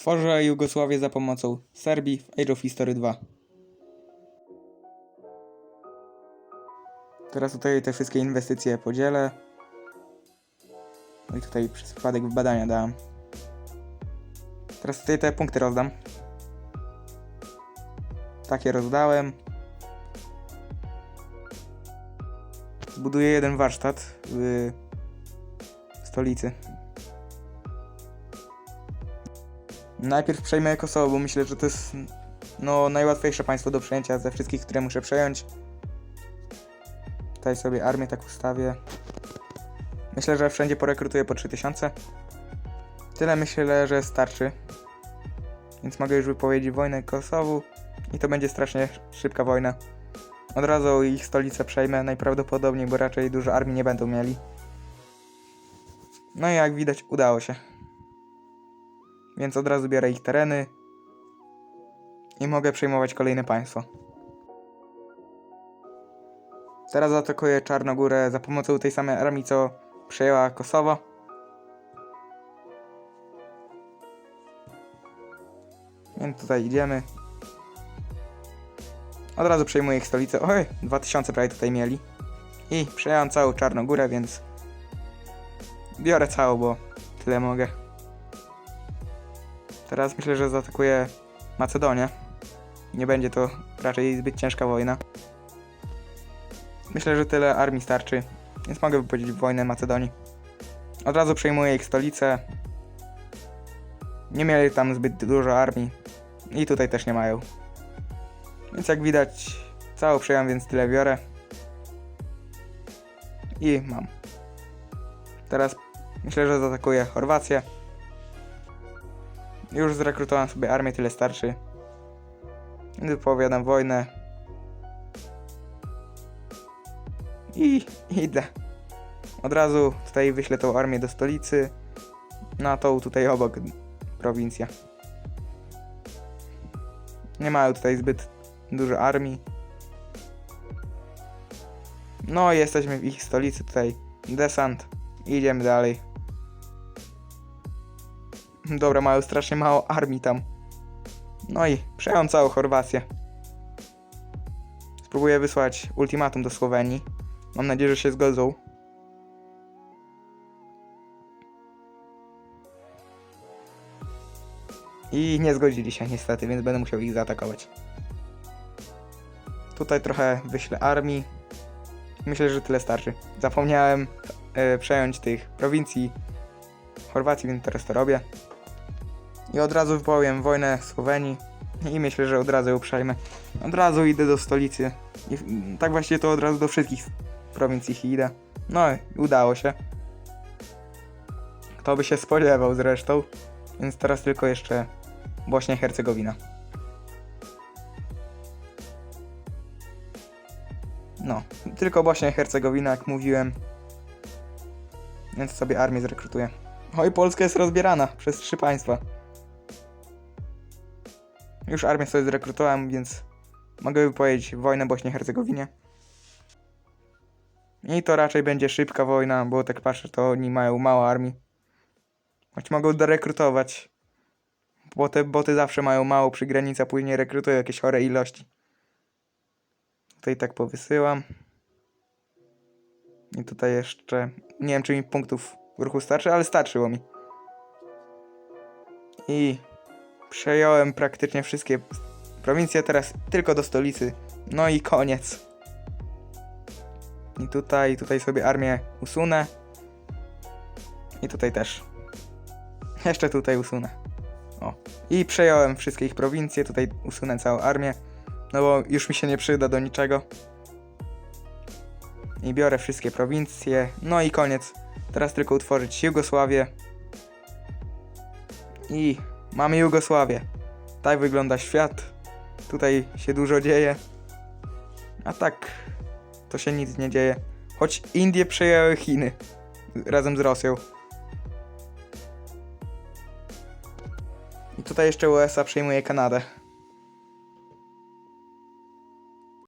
Tworzę Jugosławię za pomocą Serbii w Age of History 2. Teraz tutaj te wszystkie inwestycje podzielę. No i tutaj przypadek w badania dałem. Teraz tutaj te punkty rozdam. Takie rozdałem. Zbuduję jeden warsztat w stolicy. Najpierw przejmę Kosowo, bo myślę, że to jest no, najłatwiejsze państwo do przejęcia ze wszystkich, które muszę przejąć. Tutaj sobie armię tak ustawię. Myślę, że wszędzie porekrutuję po 3000. Tyle myślę, że starczy. Więc mogę już wypowiedzieć wojnę Kosowu. I to będzie strasznie szybka wojna. Od razu ich stolicę przejmę najprawdopodobniej, bo raczej dużo armii nie będą mieli. No i jak widać udało się. Więc od razu biorę ich tereny. I mogę przejmować kolejne państwo. Teraz atakuję Czarnogórę za pomocą tej samej armii, co przejęła Kosowo. Więc tutaj idziemy. Od razu przejmuję ich stolicę. Oj, 2000 prawie tutaj mieli. I przejąłem całą Czarnogórę, więc biorę całą, bo tyle mogę. Teraz myślę, że zaatakuję Macedonię. Nie będzie to raczej zbyt ciężka wojna. Myślę, że tyle armii starczy, więc mogę wypowiedzieć wojnę Macedonii. Od razu przejmuję ich stolicę. Nie mieli tam zbyt dużo armii. I tutaj też nie mają. Więc jak widać, całą przejąłem, więc tyle biorę. I mam. Teraz myślę, że zaatakuję Chorwację. Już zrekrutowałem sobie armię, tyle starczy. Wypowiadam wojnę. I idę. Od razu tutaj wyślę tą armię do stolicy. Na tą tutaj obok prowincja. Nie mają tutaj zbyt dużo armii. No, jesteśmy w ich stolicy tutaj. Desant. Idziemy dalej. Dobra, mają strasznie mało armii tam. No i przejął całą Chorwację. Spróbuję wysłać ultimatum do Słowenii. Mam nadzieję, że się zgodzą. I nie zgodzili się niestety, więc będę musiał ich zaatakować. Tutaj trochę wyślę armii. Myślę, że tyle starczy. Zapomniałem e, przejąć tych prowincji Chorwacji, więc teraz to robię. I od razu wypowiem wojnę Słowenii. I myślę, że od razu ją przejmę. Od razu idę do stolicy. I tak właściwie to od razu do wszystkich prowincji idę. No i udało się. Kto by się spodziewał zresztą. Więc teraz tylko jeszcze Bośnia i Hercegowina. No, tylko Bośnia i Hercegowina, jak mówiłem. Więc sobie armię zrekrutuję. Oj, Polska jest rozbierana przez trzy państwa. Już armię sobie zrekrutowałem, więc mogę wypowiedzieć wojnę Bośni i Hercegowinie. I to raczej będzie szybka wojna, bo tak patrzę, to oni mają mało armii. Choć mogą dorekrutować. Bo te boty zawsze mają mało przy granicy, a później rekrutują jakieś chore ilości. Tutaj tak powysyłam. I tutaj jeszcze. Nie wiem, czy mi punktów ruchu starczy, ale starczyło mi. I przejąłem praktycznie wszystkie prowincje, teraz tylko do stolicy. No i koniec. I tutaj, tutaj sobie armię usunę. I tutaj też. Jeszcze tutaj usunę. O. I przejąłem wszystkie ich prowincje, tutaj usunę całą armię. No bo już mi się nie przyda do niczego. I biorę wszystkie prowincje. No i koniec. Teraz tylko utworzyć Jugosławię. I mamy Jugosławię. Tak wygląda świat. Tutaj się dużo dzieje. A tak, to się nic nie dzieje. Choć Indie przejęły Chiny razem z Rosją. I tutaj jeszcze USA przejmuje Kanadę.